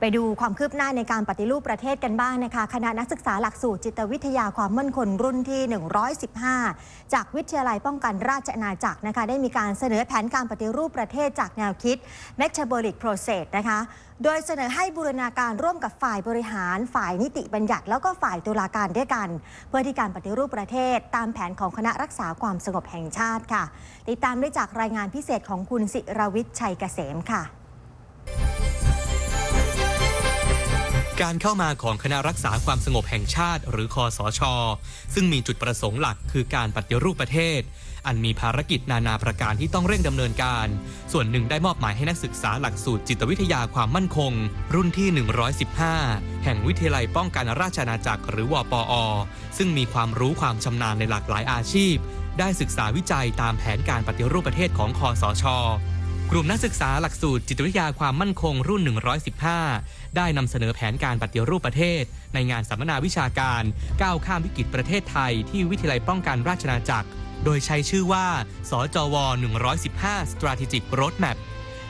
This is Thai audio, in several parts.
ไปดูความคืบหน้าในการปฏิรูปประเทศกันบ้างนะคะ คณะนักศึกษาหลักสูตรจิตวิทยาความมั่นคงรุ่นที่ 115 จากวิทยาลัยป้องกันราชอาณาจักรนะคะ ได้มีการเสนอแผนการปฏิรูปประเทศจากแนวคิด Metabolic Process นะคะ โดยเสนอให้บูรณาการร่วมกับฝ่ายบริหาร ฝ่ายนิติบัญญัติ แล้วก็ฝ่ายตุลาการด้วยกัน เพื่อที่การปฏิรูปประเทศ ตามแผนของคณะรักษาความสงบแห่งชาติค่ะ ติดตามได้จากรายงานพิเศษของคุณสิรวิทย์ชัยเกษมค่ะ การเข้ามาของคณะรักษาความสงบแห่งชาติ หรือคอสช ซึ่งมีจุดประสงค์หลักคือการปฏิรูปประเทศ อันมีภารกิจนานาประการที่ต้องเร่งดำเนินการ ส่วนหนึ่งได้มอบหมายให้นักศึกษาหลักสูตรจิตวิทยาความมั่นคง รุ่นที่ 115 แห่งวิทยาลัยป้องกันราชอาณาจักรหรือวปอ ซึ่งมีความรู้ความชำนาญในหลากหลายอาชีพ ได้ศึกษาวิจัยตามแผนการปฏิรูปประเทศของคอสช กลุ่มนักศึกษาหลักสูตรจิตวิทยาความมั่นคงรุ่น 115 ได้นำเสนอแผนการปฏิรูปประเทศ ในงานสัมมนาวิชาการก้าวข้ามวิกฤตประเทศไทย ที่วิทยาลัยป้องกันราชนาจักร โดยใช้ชื่อว่า สจว 115 Strategic Roadmap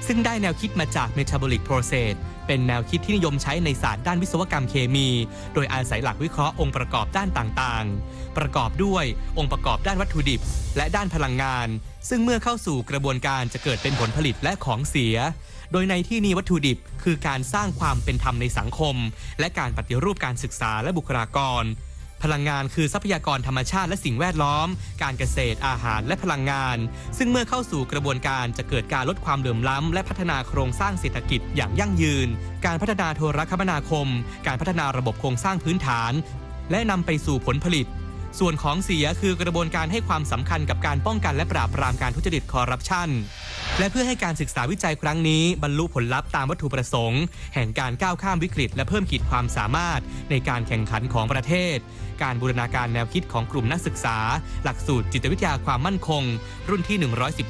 ซึ่งได้แนวคิดมาจาก Metabolic Process เป็นแนวคิดที่นิยมใช้ในศาสตร์ด้านวิศวกรรมเคมี โดยอาศัยหลักวิเคราะห์องค์ประกอบด้านต่างๆ ประกอบด้วยองค์ประกอบด้านวัตถุดิบ และด้านพลังงาน ซึ่งเมื่อเข้าสู่กระบวนการจะเกิดเป็นผลผลิตและของเสีย โดยในที่นี้วัตถุดิบคือการสร้างความเป็นธรรมในสังคม และการปฏิรูปการศึกษาและบุคลากร พลังงานคือทรัพยากรธรรมชาติและสิ่งแวดล้อม การเกษตรอาหารและพลังงาน ซึ่งเมื่อเข้าสู่กระบวนการจะเกิดการลดความเหลื่อมล้ำ และพัฒนาโครงสร้างเศรษฐกิจอย่างยั่งยืน การพัฒนาโทรคมนาคม การพัฒนาระบบโครงสร้างพื้นฐาน และนำไปสู่ผลผลิตส่วนของเสียคือกระบวนการให้ความสำคัญกับการป้องกันและปราบปรามการทุจริตคอร์รัปชัน และเพื่อให้การศึกษาวิจัยครั้งนี้บรรลุผลลัพธ์ตามวัตถุประสงค์ แห่งการก้าวข้ามวิกฤต และเพิ่มขีดความสามารถในการแข่งขันของประเทศ การบูรณาการแนวคิดของกลุ่มนักศึกษา หลักสูตรจิตวิทยาความมั่นคง รุ่นที่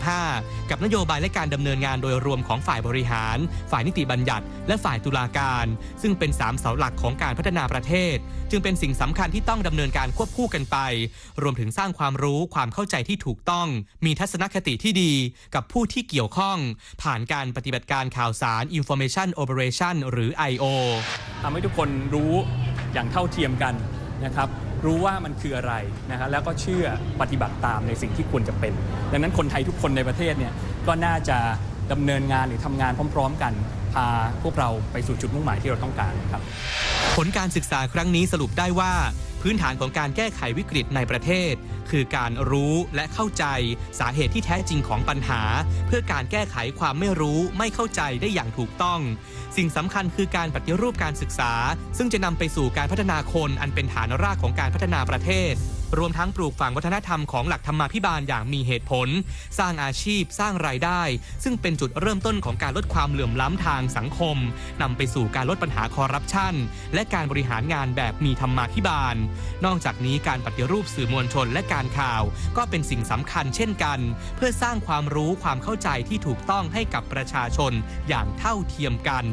115 กับนโยบายและการดำเนินงานโดยรวมของฝ่ายบริหาร ฝ่ายนิติบัญญัติ และฝ่ายตุลาการ ซึ่งเป็นสามเสาหลักของการพัฒนาประเทศ จึงเป็นสิ่งสำคัญที่ต้องดำเนินการควบคู่กันไป รวมถึงสร้างความรู้ความเข้าใจที่ถูกต้อง มีทัศนคติที่ดี กับผู้ที่เกี่ยวี่ยวข้อง ผ่านการปฏิบัติการข่าวสาร Information Operation หรือ I.O. ทำให้ทุกคนรู้อย่างเท่าเทียมกันนะครับรู้ว่ามันคืออะไรนะฮะแล้วก็เชื่อปฏิบัติตามในสิ่งที่ควรจะเป็น ดังนั้นคนไทยทุกคนในประเทศเนี่ยก็น่าจะดำเนินงานหรือทำงานพร้อม ๆ กัน พาพวกเราไปสู่จุดมุ่งหมายที่เราต้องการครับ ผลการศึกษาครั้งนี้สรุปได้ว่า พื้นฐานของการแก้ไขวิกฤตในประเทศ คือการรู้และเข้าใจสาเหตุที่แท้จริงของปัญหา เพื่อการแก้ไขความไม่รู้ไม่เข้าใจได้อย่างถูกต้อง สิ่งสำคัญคือการปฏิรูปการศึกษา ซึ่งจะนำไปสู่การพัฒนาคนอันเป็นฐานรากของการพัฒนาประเทศ รวมทั้งปลูกฝังวัฒนธรรมของหลักธรรมาภิบาลอย่างมีเหตุผล สร้างอาชีพสร้างรายได้ ซึ่งเป็นจุดเริ่มต้นของการลดความเหลื่อมล้ำทางสังคมนำไปสู่การลดปัญหาคอร์รัปชันและการบริหารงานแบบมีธรรมาภิบาล นอกจากนี้การปฏิรูปสื่อมวลชนและการข่าว ก็เป็นสิ่งสำคัญเช่นกัน เพื่อสร้างความรู้ความเข้าใจที่ถูกต้องให้กับประชาชนอย่างเท่าเทียมกัน